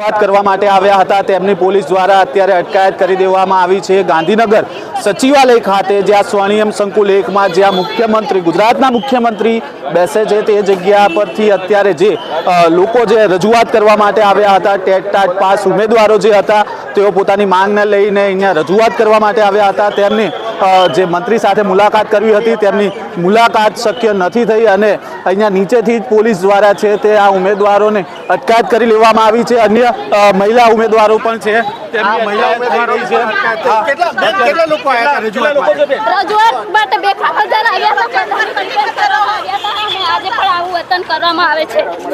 વાત કરવા માટે આવ્યા હતા. તેમની પોલીસ દ્વારા અત્યારે અટકાયત કરી દેવામાં આવી છે. ગાંધીનગર સચિવાલય ખાતે જ્યાં સ્વર્ણિયમ સંકુલ એકમાં જ્યાં મુખ્યમંત્રી, ગુજરાતના મુખ્યમંત્રી બેસે છે તે જગ્યા પરથી અત્યારે જે લોકો જે રજૂઆત કરવા માટે આવ્યા હતા, ટેટ ટાટ પાસ ઉમેદવારો જે હતા, તેઓ પોતાની માંગને લઈને અહીંયા રજૂઆત કરવા માટે આવ્યા હતા. તેમની જે મંત્રી સાથે મુલાકાત કરવી હતી, તેમની મુલાકાત શક્ય નથી થઈ અને અહીંયા નીચેથી જ પોલીસ દ્વારા છે તે આ ઉમેદવારોને અટકાયત કરી લેવામાં આવી છે. અન્ય મહિલા ઉમેદવારો પણ છે.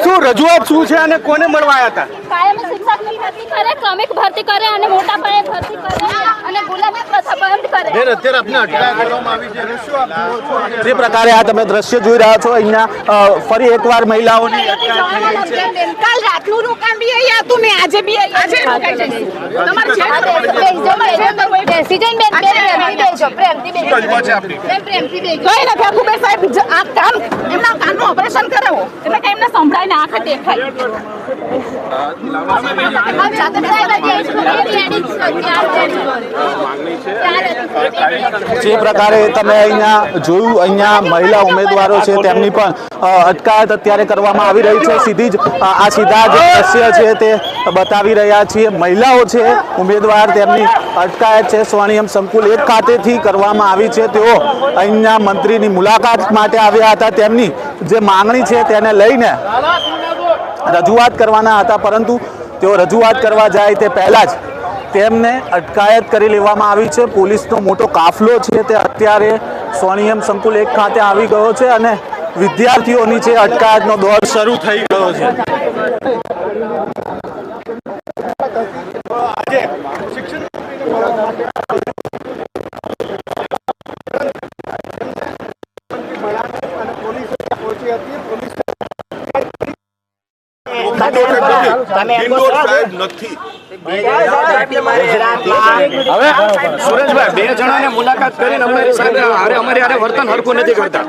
શું રજૂઆત શું છે અને કોને મળવા આવ્યા હતા? કાયમી શિક્ષકની ભરતી કરે ક્રમિક ભરતી કરે અને મોટા પાયે ભરતી કરે અને ગુલામી પ્રથા બંધ કરે. અત્યારે આપને અટકાયત કરવામાં આવી છે. શું આપ જુઓ છો આજે? જે પ્રકારે આ તમે દ્રશ્ય જોઈ રહ્યા છો અહીંયા ફરી એકવાર મહિલાઓની અટકાયત થઈ ગઈ છે. કાલ રાતનું રોકાણ બી અહીંયા હતું ને આજે બી અહીંયા આજે રોકાઈ જઈશું તમારે જે બેન પ્રેમથી બેસો પ્રેમથી બેસો રજૂઆત છે આપની? બેન પ્રેમથી બેસો કઈ નથી આ કુબેર સાહેબ આ કામ એમના કાનનું ઓપરેશન કરાવો એટલે કે એમને સંભળાય ને આંખે દેખાય. જે પ્રકારે તમે અહીંયા જોયું અહીંયા મહિલા ઉમેદવારો છે તેમની પણ અટકાયત અત્યારે કરવામાં આવી રહી છે. સીધી જ આ સીધા જે દ્રશ્ય છે તે બતાવી રહ્યા છીએ. મહિલાઓ છે ઉમેદવાર તેમની અટકાયત છે. સ્વર્ણિયમ સંકુલ એક ખાતેથી કરવામાં આવી છે. તેઓ અહીંયા મંત્રીની મુલાકાત માટે આવ્યા હતા. તેમની જે માંગણી છે તેને લઈને રજૂઆત કરવાના હતા, પરંતુ તેઓ રજૂઆત કરવા જાય તે પહેલાં જ તેમને અટકાયત કરી લેવામાં આવી છે. પોલીસનો મોટો કાફલો છે તે અત્યારે સ્વર્ણિયમ સંકુલ એક ખાતે આવી ગયો છે અને વિદ્યાર્થીઓની છે અટકાયતનો દોર શરૂ થઈ ગયો છે. અમે એમ સાહેબ નથી. હવે સુરેશભાઈ બે જણાને મુલાકાત કરીને અમારી સાથે અમારી આરે વર્તન હરખું નથી કરતા.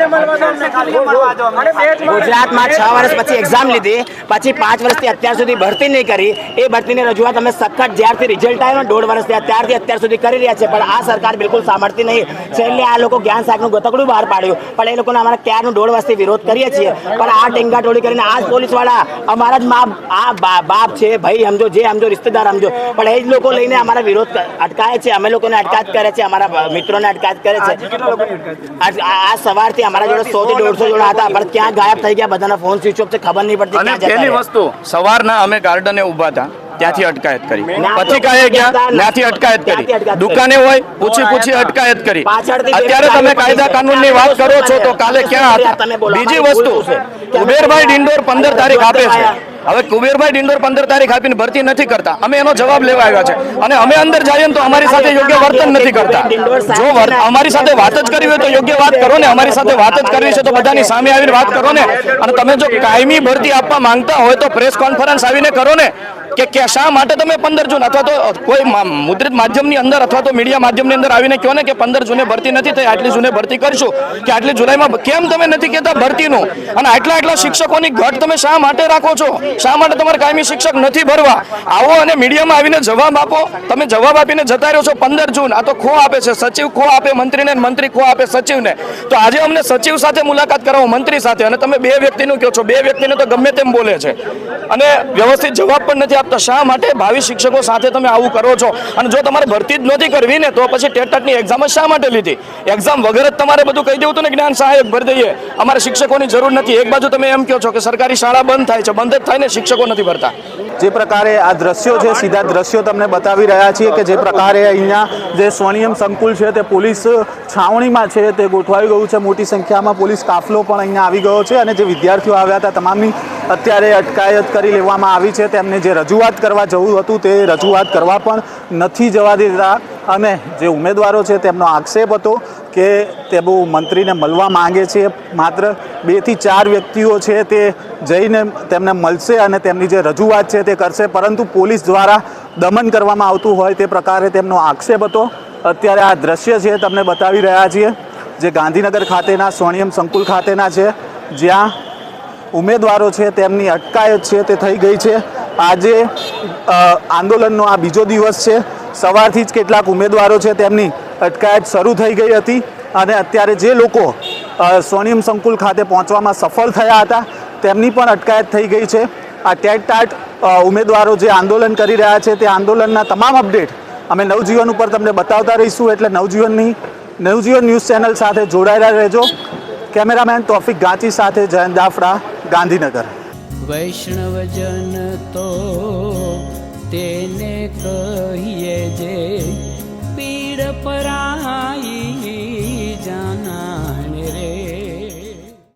ગુજરાતમાં છ વર્ષ પછી એક્ઝામ લીધી પછી પાંચ વર્ષથી અત્યાર સુધી ભરતી નહીં કરી. એ ભરતીની રજૂઆત અમે સખત જ્યારથી રિઝલ્ટ આવ્યો ને દોઢ વર્ષથી ત્યારથી અત્યાર સુધી કરી રહ્યા છે પણ આ સરકાર બિલકુલ સાંભળતી નહીં. છેલ્લે આ લોકો જ્ઞાન શાકનું ગતકડું બહાર પાડ્યું. પણ એ લોકોને અમારા ક્યારનું દોઢ વર્ષથી વિરોધ કરીએ છીએ. પણ આ ટેંગા ટોળી કરીને આ જ પોલીસવાળા અમારા જ મા આ બાપ છે ભાઈ સમજો જે સમજો રિશ્તેદાર સમજો. પણ એ જ લોકો લઈને અમારા વિરોધ અટકાય છે. અમે લોકોને અટકાયત કરે છે અમારા મિત્રોને અટકાત કરે છે. આ આ સવારથી અમારા જોડે સો થી દોઢસો જોડા હતા પણ ક્યાં ગાયબ થઈ ગયા બધાના ફોન સ્વિચ ઓફ છે ખબર નહીં પડતી અને પહેલી વસ્તુ સવારના અમે ગાર્ડને ઊભા હતા ત્યાંથી અટકાયત કરી. ના, પછી તો ગયા? ત્યાંથી અટકાયત કરી. દુકાને હોય પૂછી પૂછી અટકાયત કરી. અત્યારે તમે કાયદા કાનૂન કાનૂનની છે. વાત કરો છો તો કાલે ક્યાં હતા? બીજી વસ્તુ કુબેરભાઈ ડિંડોર પંદર તારીખ આપે છે. હવે કુબેરભાઈ ડિંડોર પંદર તારીખ આપીને ભરતી નથી કરતા. અમે એનો જવાબ લેવા આવ્યા છે. અને અમે અંદર જઈએ તો અમારી સાથે યોગ્ય વર્તન નથી કરતા. જો અમારી સાથે વાત જ કરવી હોય તો યોગ્ય વાત કરો ને. અમારી સાથે વાત જ કરવી છે તો બધાની સામે આવીને વાત કરો ને. અને તમે જો કાયમી ભરતી આપવા માંગતા હોય તો પ્રેસ કોન્ફરન્સ આવીને કરો ને. કે કે શા માટે તમે પંદર જૂન અથવા તો કોઈ મુદ્રિત માધ્યમની અંદર અથવા તો મીડિયા માધ્યમની અંદર આવીને કહો ને કે પંદર જૂને ભરતી નથી થઈ, આટલી જૂને ભરતી કરશું, કે આટલી જુલાઈમાં કેમ તમે નથી કહેતા ભરતીનું? અને આટલા આટલા શિક્ષકોની ઘટ તમે શા માટે રાખો છો? શા માટે તમારે કાયમી શિક્ષક નથી ભરવા? આવો અને મીડિયામાં આવીને જવાબ આપો. તમે જવાબ આપીને જતા રહ્યો છો પંદર જૂન. આ તો ખો આપે છે. સચિવ ખો આપે, મંત્રીને મંત્રી ખો આપે, સચિવને. તો આજે અમને સચિવ સાથે મુલાકાત કરાવો, મંત્રી સાથે. અને તમે બે વ્યક્તિનું કહો છો. બે વ્યક્તિને તો ગમે તેમ બોલે છે. અને વ્યવસ્થિત જવાબ પણ નથી આપતા. શા માટે ભાવિ શિક્ષકો સાથે તમે આવું કરો છો? અને જો તમારે ભરતી જ નથી કરવી ને, તો પછી ટેટની એક્ઝામ જ શા માટે લીધી? એક્ઝામ વગર જ તમારે બધું કહી દેવું હતું ને, જ્ઞાન સહાયક ભરી દઈએ. અમારે શિક્ષકોની જરૂર નથી. એક બાજુ તમે એમ કહો છો કે સરકારી શાળા બંધ થાય છે, બંધ જ થાય ને, શિક્ષકો નથી ભરતા. જે પ્રકારે આ દ્રશ્યો છે, સીધા દ્રશ્યો તમને બતાવી રહ્યા છીએ કે જે પ્રકારે અહીંયા જે સ્વર્ણિયમ સંકુલ છે, તે પોલીસ છાવણીમાં છે, તે ગોઠવાઈ ગયું છે. મોટી સંખ્યામાં પોલીસ કાફલો પણ અહીંયા આવી ગયો છે અને જે વિદ્યાર્થીઓ આવ્યા હતા, તમામની અત્યારે અટકાયત કરી લેવામાં આવી છે. તેમને જે રજૂઆત કરવા જવું હતું તે રજૂઆત કરવા પણ નથી જવા દીધા. અને જે ઉમેદવારો છે તેમનો આક્ષેપ હતો કે તે બહુ મંત્રીને મળવા માંગે છે. માત્ર બેથી ચાર વ્યક્તિઓ છે તે જઈને તેમને મળશે અને તેમની જે રજૂઆત છે તે કરશે. પરંતુ પોલીસ દ્વારા દમન કરવામાં આવતું હોય તે પ્રકારે તેમનો આક્ષેપ હતો. અત્યારે આ દ્રશ્ય છે તમને બતાવી રહ્યા છીએ. જે ગાંધીનગર ખાતેના સ્વર્ણિયમ સંકુલ ખાતેના છે. જ્યાં ઉમેદવારો છે, તેમની અટકાયત છે, તે થઈ ગઈ છે. આજે આંદોલનનો આ બીજો દિવસ છે. સવારથી જ કેટલાક ઉમેદવારો છે, તેમની અટકાયત શરૂ થઈ ગઈ હતી અને અત્યારે જે લોકો સ્વર્ણિમ સંકુલ ખાતે પહોંચવામાં સફળ થયા હતા, તેમની પણ અટકાયત થઈ ગઈ છે. આ ટેટ ટાટ ઉમેદવારો જે આંદોલન કરી રહ્યા છે, તે આંદોલનના તમામ અપડેટ અમે નવજીવન ઉપર તમને બતાવતા રહીશું, એટલે નવજીવનની, નવજીવન ન્યૂઝ ચેનલ સાથે જોડાયેલા રહેજો. કેમેરામેન તોફિક ગાંચી સાથે જયંત દાફડા ગાંધીનગર. વૈષ્ણવજન તો તેને કહીએ જે પીડ પરા